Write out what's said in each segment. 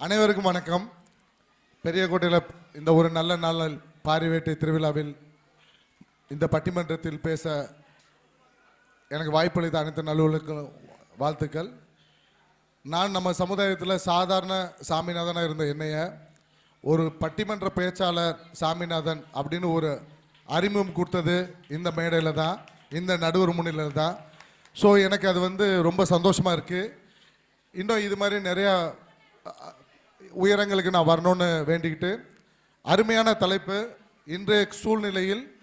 அனைவருக்கும் வணக்கம். பெரியக்கோட்டையில் இந்த ஒரு நல்ல நாள் பாரிவேட்டை திருவிழாவில் இந்த பட்டிமன்றத்தில் பேச எனக்கு வாய்ப்பளித்த அனைத்து நல்லுவலுக்கும் வாழ்த்துக்கள். நான் நம்ம சமுதாயத்தில் சாதாரண சாமிநாதனாக இருந்த என்னைய ஒரு பட்டிமன்ற பேச்சாளர் சாமிநாதன் அப்படின்னு ஒரு அறிமுகம் கொடுத்தது இந்த மேடையில் தான் இந்த நடுவர் முன்னிலையில் தான். ஸோ எனக்கு அது வந்து ரொம்ப சந்தோஷமாக இருக்குது இன்னும் இது மாதிரி நிறையா உயரங்களுக்கு நான் வரணும்னு வேண்டிக்கிட்டு அருமையான தலைப்பு. இன்றைய சூழ்நிலையில்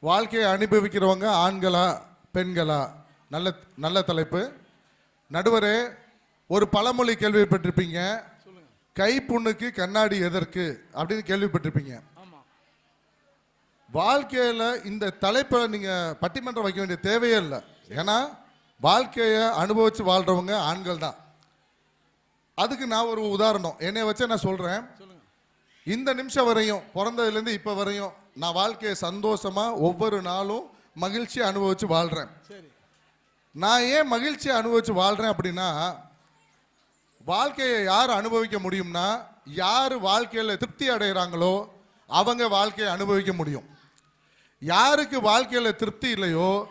வாழ்க்கையை அனுபவிக்கிறவங்க ஆண்களா பெண்களா? நல்ல நல்ல தலைப்பு. நடுவரே ஒரு பழமொழி கேள்விப்பட்டிருப்பீங்க. கை புண்ணுக்கு கண்ணாடி எதற்கு? அப்படின்னு கேள்விப்பட்டிருப்பீங்க. வாழ்க்கையில இந்த தலைப்பை நீங்க பட்டிமன்றம் வைக்க வேண்டிய தேவையே இல்லை. ஏன்னா வாழ்க்கையை அனுபவிச்சு வாழ்றவங்க ஆண்கள் தான். அதுக்கு நான் ஒரு உதாரணம். என்னைய வச்சு நான் சொல்றேன். இந்த நிமிஷம் வரையும் பிறந்ததுலேருந்து இப்போ வரையும் நான் வாழ்க்கையை சந்தோஷமா ஒவ்வொரு நாளும் மகிழ்ச்சியை அனுபவிச்சு வாழ்றேன். சரி. நான் ஏன் மகிழ்ச்சியை அனுபவிச்சு வாழ்றேன் அப்படின்னா வாழ்க்கையை யார் அனுபவிக்க முடியும்னா யார் வாழ்க்கையில் திருப்தி அடைகிறாங்களோ அவங்க வாழ்க்கையை அனுபவிக்க முடியும். யாருக்கு வாழ்க்கையில் திருப்தி இல்லையோ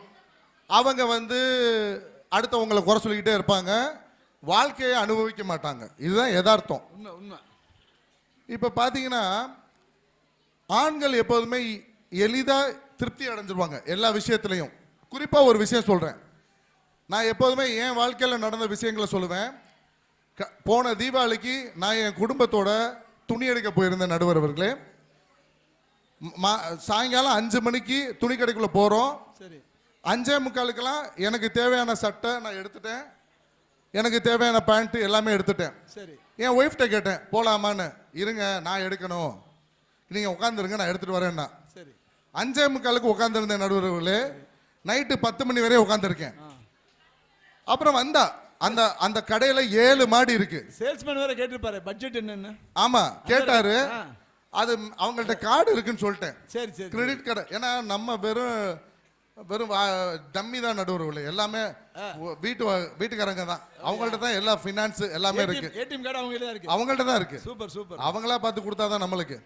அவங்க வந்து அடுத்தவங்களை குறை சொல்லிக்கிட்டே இருப்பாங்க வாழ்க்கையை அனுபவிக்க மாட்டாங்க. இதுதான் யதார்த்தம். உண்மை உண்மை. இப்போ பார்த்தீங்கன்னா ஆண்கள் எப்போதுமே எளிதாக திருப்தி அடைஞ்சிருவாங்க எல்லா விஷயத்துலையும். குறிப்பாக ஒரு விஷயம் சொல்கிறேன் நான் எப்போதுமே என் வாழ்க்கையில் நடந்த விஷயங்களை சொல்லுவேன். க- போன தீபாவளிக்கு நான் என் குடும்பத்தோட துணி எடுக்க போயிருந்தேன் நடுவர் அவர்களே மா சாயங்காலம் அஞ்சு மணிக்கு துணி கடைக்குள்ளே போகிறோம் சரி. அஞ்சே முக்காலுக்கெல்லாம் எனக்கு தேவையான சட்டை நான் எடுத்துட்டேன். எனக்கு தேவையான பேண்ட்டு எல்லாமே எடுத்துட்டேன். சரி. என் ஒய்ஃப்ட்ட கேட்டேன் போலாமான்னு. இருங்க நான் எடுக்கணும். நீங்கள் உட்காந்துருங்க நான் எடுத்துகிட்டு வரேன்னா. சரி. அஞ்சே முக்காலுக்கு உட்காந்துருந்தேன் நடுவர்களே. நைட்டு பத்து மணி வரையும் உட்காந்துருக்கேன் அப்புறம் வந்தா அந்த அந்த கடையில் ஏழு மாடி இருக்கு. சேல்ஸ்மேன் வேற கேட்டிருப்பாரு பட்ஜெட் என்னன்னு. ஆமா கேட்டாரு. அது அவங்கள்ட்ட கார்டு இருக்குன்னு சொல்லிட்டேன். சரி சரி கிரெடிட் கார்டு ஏன்னா நம்ம வெறும் வெறும் டம்மி தான் நடுவர்களே எல்லாமே வீட்டு வீட்டுக்காரங்க தான். அவங்கள்ட்ட தான் எல்லா ஃபினான்ஸ் எல்லாமே இருக்கு. ஏடிஎம் கார்டு அவங்க தான் இருக்கு. அவங்கள்ட்ட தான் இருக்கு. Super super. அவங்களா பார்த்து கொடுத்தாதான் நம்மளுக்கு.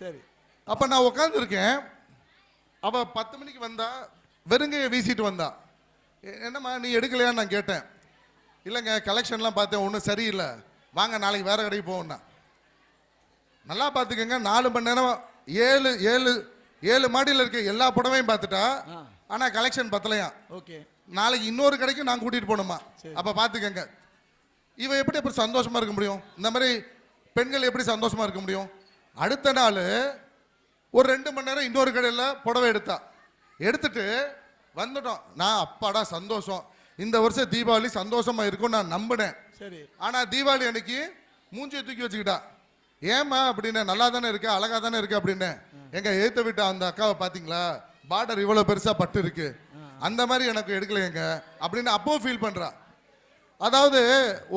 சரி. அப்ப நான் உட்காந்துருக்கேன் அவ பத்து மணிக்கு வந்தா வெறுங்கையை வீசிட்டு வந்தா. என்னம்மா நீ எடுக்கலையான்னு நான் கேட்டேன். இல்லைங்க கலெக்ஷன்லாம் பார்த்தேன் ஒன்றும் சரியில்லை. வாங்க நாளைக்கு வேற கடைக்கு போவோம்னா. நல்லா பார்த்துக்கங்க நாலு மணி நேரம் ஏழு ஏழு ஏழு மாடியில் இருக்க எல்லா புடவையும் பார்த்துட்டா. ஆனால் கலெக்ஷன் பத்தலையா? ஓகே. நாளைக்கு இன்னொரு கடைக்கு நான் கூட்டிட்டு போகணுமா. அப்ப பாத்துக்கங்க. இவ எப்படி எப்படி சந்தோஷமா இருக்க முடியும்? இந்த மாதிரி பெண்கள் எப்படி சந்தோஷமா இருக்க முடியும்? அடுத்த நாள் ஒரு ரெண்டு மணி நேரம் இன்னொரு கடையில் புடவை எடுத்தா. எடுத்துட்டு வந்துட்டோம். நான் அப்பாடா சந்தோஷம். இந்த வருஷம் தீபாவளி சந்தோஷமா இருக்கும் நான் நம்பினேன். சரி. ஆனா தீபாவளி அன்னைக்கு மூஞ்சியை தூக்கி வச்சுக்கிட்டா. ஏமா அப்படின்னு நல்லா தானே இருக்கு அழகா தானே இருக்கு அப்படின்னு. எங்க ஏத்த விட்ட அந்த அக்காவை பாத்தீங்களா? பார்டர் இவ்வளவு பெருசா பட்டு இருக்கு அந்த மாதிரி எனக்கு எடுக்கலையேங்க அப்படின்னு அப்போ ஃபீல் பண்றா. அதாவது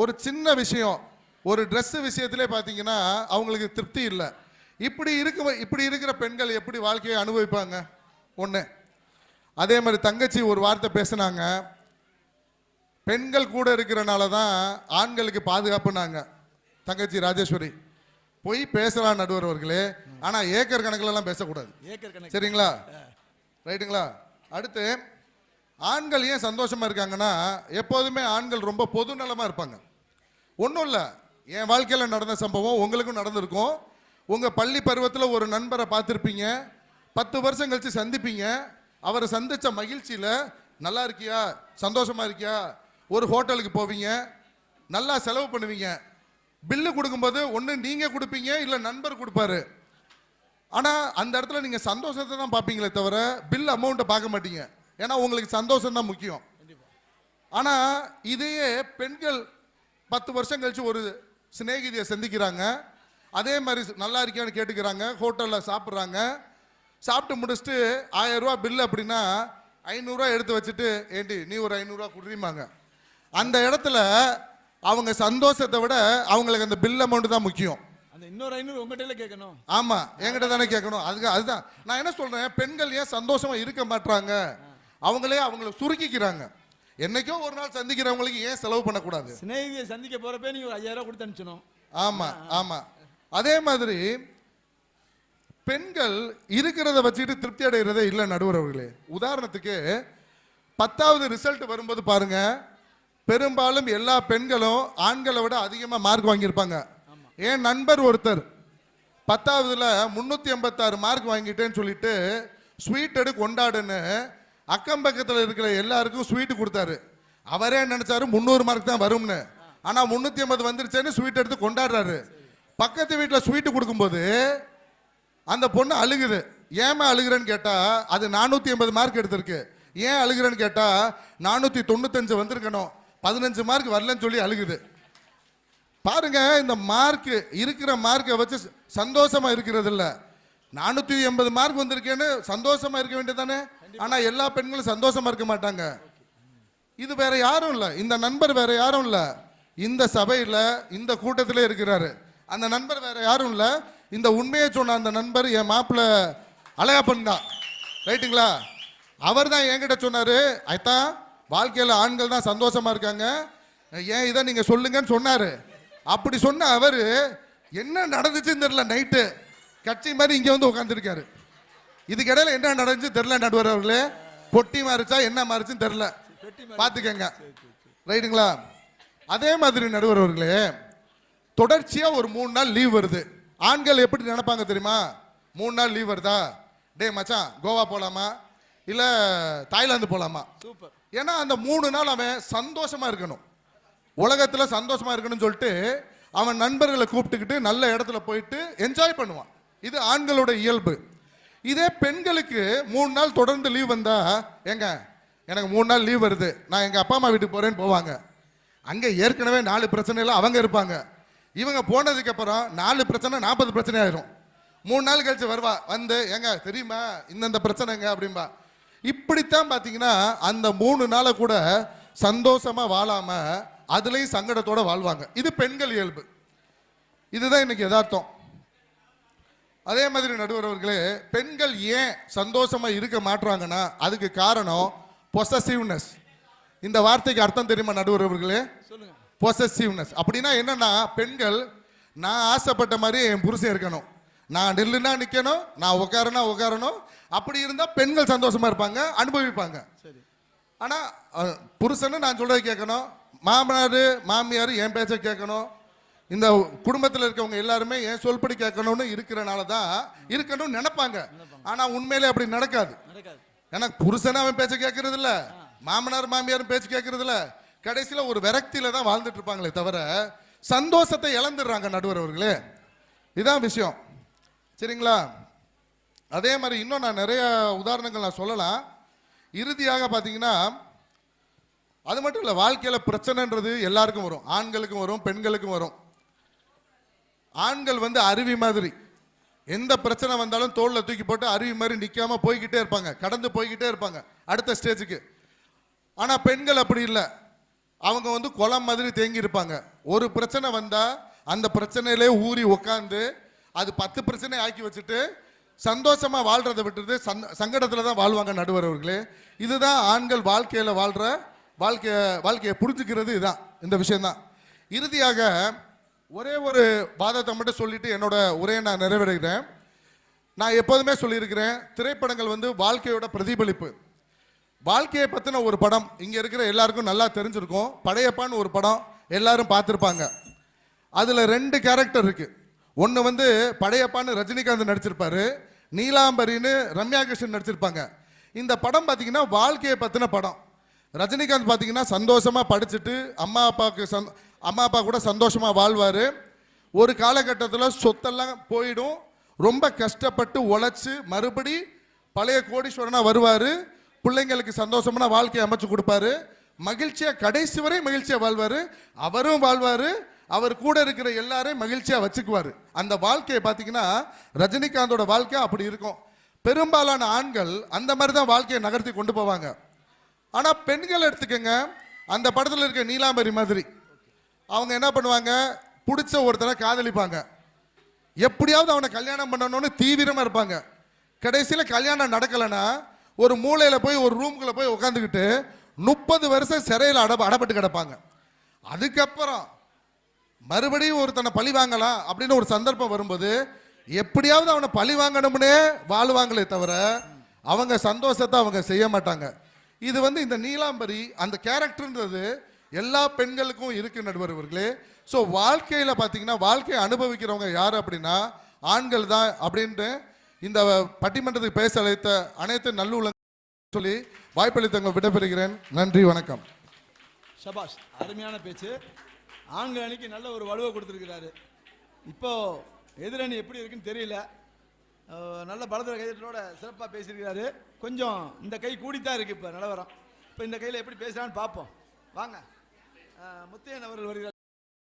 ஒரு சின்ன விஷயம் ஒரு ட்ரெஸ் விஷயத்திலே பார்த்தீங்கன்னா அவங்களுக்கு திருப்தி இல்லை. இப்படி இருக்க இப்படி இருக்கிற பெண்கள் எப்படி வாழ்க்கையை அனுபவிப்பாங்க? ஒன்று அதே மாதிரி தங்கச்சி ஒரு வார்த்தை பேசுனாங்க. பெண்கள் கூட இருக்கிறனால தான் ஆண்களுக்கு பாதுகாப்புனாங்க தங்கச்சி ராஜேஸ்வரி. போய் பேசலாம் நடுவர் அவர்களே ஆனா ஏக்கர் கணக்குலலாம் பேசக்கூடாது. ஏக்கர் கணக்கு. சரிங்களா? ரைட்டுங்களா? அடுத்து ஆண்கள் ஏன் சந்தோஷமா இருக்காங்கன்னா எப்போதுமே ஆண்கள் ரொம்ப பொதுநலமா இருப்பாங்க. ஒன்றும் இல்லை. என் வாழ்க்கையில் நடந்த சம்பவம் உங்களுக்கும் நடந்திருக்கும். உங்கள் பள்ளி பருவத்தில் ஒரு நண்பரை பார்த்துருப்பீங்க. பத்து வருஷம் கழிச்சு சந்திப்பீங்க. அவரை சந்திச்ச மகிழ்ச்சியில் நல்லா இருக்கியா? சந்தோஷமா இருக்கியா? ஒரு ஹோட்டலுக்கு போவீங்க. நல்லா செலவு பண்ணுவீங்க. பில்லு கொடுக்கும்போது ஒன்று நீங்கள் கொடுப்பீங்க இல்லை நண்பர் கொடுப்பாரு. ஆனால் அந்த இடத்துல நீங்கள் சந்தோஷத்தை தான் பார்ப்பீங்களே தவிர பில் அமௌண்ட்டை பார்க்க மாட்டீங்க. ஏன்னா உங்களுக்கு சந்தோஷம் தான் முக்கியம். ஆனால் இதையே பெண்கள் பத்து வருஷம் கழித்து ஒரு சிநேகிதியை சந்திக்கிறாங்க. அதே மாதிரி நல்லா இருக்கியான்னு கேட்டுக்கிறாங்க. ஹோட்டலில் சாப்பிட்றாங்க. சாப்பிட்டு முடிச்சுட்டு ஆயிரம் பில் அப்படின்னா ஐநூறுரூவா எடுத்து வச்சுட்டு ஏண்டி நீ ஒரு ஐநூறுரூவா குடுறீமாங்க அந்த இடத்துல அவங்க சந்தோஷத்தை விட அவங்களுக்கு அந்த பில் அமௌண்ட் தான் முக்கியம். அந்த இன்னொரு ஐநூறு உங்ககிட்ட கேட்கணும். ஆமா என்கிட்ட தானே கேட்கணும். அதுக்கு அதுதான். நான் என்ன சொல்றேன்? பெண்கள் ஏன் சந்தோஷமா இருக்க மாட்றாங்க? அவங்களே அவங்கள சுருக்கிக்கிறாங்க. என்னைக்கோ ஒரு நாள் சந்திக்கிறவங்களுக்கு ஏன் செலவு பண்ணக்கூடாது? சிநேகிதியை சந்திக்க போறப்ப நீங்க ஒரு ஐயாயிரம் கொடுத்து அனுப்பிச்சணும் ஆமா ஆமா. அதே மாதிரி பெண்கள் இருக்கிறத வச்சுட்டு திருப்தி அடைகிறதே இல்லை நடுவர் அவர்களே உதாரணத்துக்கு பத்தாவது ரிசல்ட் வரும்போது பாருங்க பெரும்பாலும் எல்லா பெண்களும் ஆண்களை விட அதிகமாக மார்க் வாங்கியிருப்பாங்க. என் நண்பர் ஒருத்தர் பத்தாவதுல முந்நூற்றி எண்பத்தாறு மார்க் வாங்கிட்டேன்னு சொல்லிட்டு ஸ்வீட் எடு கொண்டாடுன்னு அக்கம் பக்கத்தில் இருக்கிற எல்லாருக்கும் ஸ்வீட் கொடுத்தாரு. அவரே நினைச்சாரு? முந்நூறு மார்க் தான் வரும்னு. ஆனா முந்நூற்றி ஐம்பது வந்துருச்சேன்னு ஸ்வீட் எடுத்து கொண்டாடுறாரு. பக்கத்து வீட்டில் ஸ்வீட்டு கொடுக்கும்போது அந்த பொண்ணு அழுகுது. ஏமா அழுகுறேன்னு கேட்டா அது நானூற்றி எண்பது மார்க் எடுத்திருக்கு. ஏன் அழுகிறேன்னு கேட்டா நானூற்றி தொண்ணூத்தஞ்சு வந்திருக்கணும். பதினஞ்சு மார்க் வரலன்னு சொல்லி அழுகுது. பாருங்க இந்த மார்க் இருக்கிற மார்க்கை வச்சு சந்தோஷமா இருக்கிறது இல்ல நானூத்தி எண்பது மார்க் வந்திருக்கேன்னு சந்தோஷமா இருக்க வேண்டியதானே ஆனா எல்லா பெண்களும் சந்தோஷமா இருக்க மாட்டாங்க. இது வேற யாரும் இல்ல. இந்த நண்பர் வேற யாரும் இல்ல. இந்த சபையில இந்த கூட்டத்திலே இருக்கிறாரு. அந்த நண்பர் வேற யாரும் இல்ல. இந்த உண்மையை சொன்ன அந்த நண்பர் என் மாப்பிள்ள அழகப்பன் தான். ரைட்டுங்களா? அவர் தான் என்கிட்ட சொன்னாரு அதான் வாழ்க்கையில் ஆண்கள் தான் சந்தோஷமா இருக்காங்க. ஏன் இதை நீங்க சொல்லுங்கன்னு சொன்னாரு. அப்படி சொன்ன அவர் என்ன நடந்துச்சுன்னு தெரியல நைட்டு. கட்சி மாதிரி இங்கே வந்து உட்காந்துருக்காரு இதுக்கு இடையில என்ன நடந்துச்சு தெரில நடுவர் அவர்களே. பொட்டி மாறிச்சா என்ன மாறிச்சுன்னு தெரில பார்த்துக்கங்க ரைட்டுங்களா? அதே மாதிரி நடுவர் அவர்களே தொடர்ச்சியாக ஒரு மூணு நாள் லீவ் வருது. ஆண்கள் எப்படி நினைப்பாங்க தெரியுமா? மூணு நாள் லீவ் வருதா? டே மச்சான் கோவா போகலாமா இல்ல தாய்லாந்து போலாமா? சூப்பர். ஏன்னா அந்த மூணு நாள் அவன் சந்தோஷமா இருக்கணும். உலகத்துல சந்தோஷமா இருக்கணும்னு சொல்லிட்டு அவன் நண்பர்களை கூப்பிட்டுக்கிட்டு நல்ல இடத்துல போயிட்டு என்ஜாய் பண்ணுவான். இது ஆண்களோட இயல்பு. இதே பெண்களுக்கு மூணு நாள் தொடர்ந்து லீவ் வந்தா ஏங்க எனக்கு மூணு நாள் லீவ் வருது. நான் எங்க அப்பா அம்மா வீட்டுக்கு போறேன்னு போவாங்க. அங்க ஏற்கனவே நாலு பிரச்சனையில அவங்க இருப்பாங்க. இவங்க போனதுக்கு அப்புறம் நாலு பிரச்சனை நாற்பது பிரச்சனை ஆயிரும். மூணு நாள் கழிச்சு வருவா வந்து ஏங்க தெரியுமா இந்தந்த பிரச்சனைங்க அப்படிம்பா. இப்படித்தான் பாத்தீங்கன்னா அந்த மூணு நாளை கூட சந்தோஷமா வாழாம அதுலயும் சங்கடத்தோட வாழ்வாங்க. இது பெண்கள் இயல்பு. இதுதான் இன்னைக்கு யதார்த்தம். அதே மாதிரி நடுவர் அவர்களே பெண்கள் ஏன் சந்தோஷமா இருக்க மாட்றாங்கன்னா அதுக்கு காரணம் பொசசிவ்னஸ் இந்த வார்த்தைக்கு அர்த்தம் தெரியுமா நடுவர் அவர்களே பொசசிவ்னஸ் அப்படின்னா என்னன்னா பெண்கள் நான் ஆசைப்பட்ட மாதிரி என் புருஷன் இருக்கணும். நான் நில்லுனா நிக்கணும் நான் உட்காரனா உட்காரணும் அப்படி இருந்தா பெண்கள் சந்தோஷமா இருப்பாங்க அனுபவிப்பாங்க. சரி. ஆனா அஹ், புருஷன்னு நான் சொல்றதை கேட்கணும். மாமனார் மாமியார் என் பேச்சை கேட்கணும். இந்த குடும்பத்தில் இருக்கவங்க எல்லாருமே என் சொல்படி கேட்கணும்னு இருக்கிறனால தான் இருக்கணும்னு நினைப்பாங்க. ஆனா உண்மையிலே அப்படி நடக்காது. எனக்கு புருஷன் அவன் பேச்ச கேட்கறது இல்ல மாமனார் மாமியாரும் பேச்சு கேட்கறது இல்ல கடைசியில ஒரு விரக்தியில தான் வாழ்ந்துட்டு இருப்பாங்களே தவிர சந்தோஷத்தை இழந்துடுறாங்க நடுவர் அவர்களே. இதான் விஷயம். சரிங்களா? அதே மாதிரி இன்னும் நான் நிறைய உதாரணங்கள் நான் சொல்லலாம். இறுதியாக பார்த்தீங்கன்னா அது மட்டும் இல்லை வாழ்க்கையில் பிரச்சனைன்றது எல்லாருக்கும் வரும். ஆண்களுக்கும் வரும் பெண்களுக்கும் வரும். ஆண்கள் வந்து அருவி மாதிரி. எந்த பிரச்சனை வந்தாலும் தோளில் தூக்கி போட்டு அருவி மாதிரி நிற்காம போய்கிட்டே இருப்பாங்க. கடந்து போய்கிட்டே இருப்பாங்க அடுத்த ஸ்டேஜுக்கு. ஆனால் பெண்கள் அப்படி இல்லை. அவங்க வந்து குளம் மாதிரி தேங்கி இருப்பாங்க ஒரு பிரச்சனை வந்தால் அந்த பிரச்சனையிலே ஊறி உட்காந்து அது பத்து பிரச்சனை ஆக்கி வச்சுட்டு சந்தோஷமா வாழ்றதை விட்டுட்டு சந் சங்கடத்துல தான் வாழ்வாங்க நடுவர் அவர்களே. இதுதான் ஆண்கள் வாழ்க்கையில வாழ்ற வாழ்க்கைய வாழ்க்கையை புரிஞ்சுக்கிறது இதுதான் இந்த விஷயம்தான். இறுதியாக ஒரே ஒரு வாதத்தை மட்டும் சொல்லிட்டு என்னோட உரையை நான் நிறைவேறுகிறேன் நான் எப்போதுமே சொல்லியிருக்கிறேன் திரைப்படங்கள் வந்து வாழ்க்கையோட பிரதிபலிப்பு. வாழ்க்கையை பற்றின ஒரு படம் இங்கே இருக்கிற எல்லாருக்கும் நல்லா தெரிஞ்சிருக்கும். படையப்பான்னு ஒரு படம் எல்லாரும் பார்த்துருப்பாங்க. அதில் ரெண்டு கேரக்டர் இருக்குது ஒன்று வந்து படையப்பான்னு ரஜினிகாந்த் நடிச்சிருப்பாரு நீலாம்பரின்னு ரம்யா கிருஷ்ணன் நடிச்சிருப்பாங்க. இந்த படம் பார்த்தீங்கன்னா வாழ்க்கையை பற்றின படம். ரஜினிகாந்த் பார்த்தீங்கன்னா சந்தோஷமாக படிச்சுட்டு அம்மா அப்பாவுக்கு சந் அம்மா அப்பா கூட சந்தோஷமாக வாழ்வார். ஒரு காலகட்டத்தில் சொத்தெல்லாம் போயிடும். ரொம்ப கஷ்டப்பட்டு உழைச்சி மறுபடி பழைய கோடீஸ்வரனாக வருவார். பிள்ளைங்களுக்கு சந்தோஷமான வாழ்க்கையை அமைச்சு கொடுப்பாரு. மகிழ்ச்சியாக கடைசி வரை மகிழ்ச்சியாக வாழ்வார். அவரும் வாழ்வார். அவர் கூட இருக்கிற எல்லாரையும் மகிழ்ச்சியாக வச்சுக்குவார். அந்த வாழ்க்கையை பார்த்தீங்கன்னா ரஜினிகாந்தோட வாழ்க்கை அப்படி இருக்கும். பெரும்பாலான ஆண்கள் அந்த மாதிரி தான் வாழ்க்கையை நகர்த்தி கொண்டு போவாங்க. ஆனால் பெண்கள் எடுத்துக்கங்க அந்த படத்தில் இருக்க நீலாம்பரி மாதிரி. அவங்க என்ன பண்ணுவாங்க பிடிச்ச ஒருத்தரை காதலிப்பாங்க. எப்படியாவது அவனை கல்யாணம் பண்ணணும்னு தீவிரமாக இருப்பாங்க. கடைசியில் கல்யாணம் நடக்கலைன்னா ஒரு மூளையில் போய் ஒரு ரூம்குள்ள போய் உட்காந்துக்கிட்டு முப்பது வருஷம் சிறையில் அட அடப்பட்டு கிடப்பாங்க. அதுக்கப்புறம் மறுபடியும் ஒருத்தனை பழி வாங்கலாம் அப்படின்னு ஒரு சந்தர்ப்பம் வரும்போது எப்படியாவது அவனை பழி வாங்கணும்னே வாழ்வாங்களே தவிர அவங்க சந்தோஷத்தை அவங்க செய்ய மாட்டாங்க. இது வந்து இந்த நீலாம்பரி அந்த கேரக்டர்ன்றது எல்லா பெண்களுக்கும் இருக்கு நடுவர் இவர்களே ஸோ வாழ்க்கையில் பார்த்தீங்கன்னா வாழ்க்கையை அனுபவிக்கிறவங்க யார் அப்படின்னா ஆண்கள் தான் அப்படின்ட்டு இந்த பட்டிமன்றத்துக்கு பேச அழைத்த அனைத்து நல்லுள்ள சொல்லி வாய்ப்பளித்தவங்க விடைபெறுகிறேன். நன்றி வணக்கம். சபாஷ் அருமையான பேச்சு. ஆண்கள் அணிக்கு நல்ல ஒரு வலுவை கொடுத்துருக்கிறாரு. இப்போ எதிரணி எப்படி இருக்குன்னு தெரியல. நல்ல பலதர கைதட்டலோட சிறப்பாக பேசியிருக்கிறாரு. கொஞ்சம் இந்த கை கூடித்தான் இருக்குது இப்போ நிலவரம். இப்போ இந்த கையில் எப்படி பேசுகிறான்னு பார்ப்போம். வாங்க. முத்தையன் அவர்கள் வருகிறார்.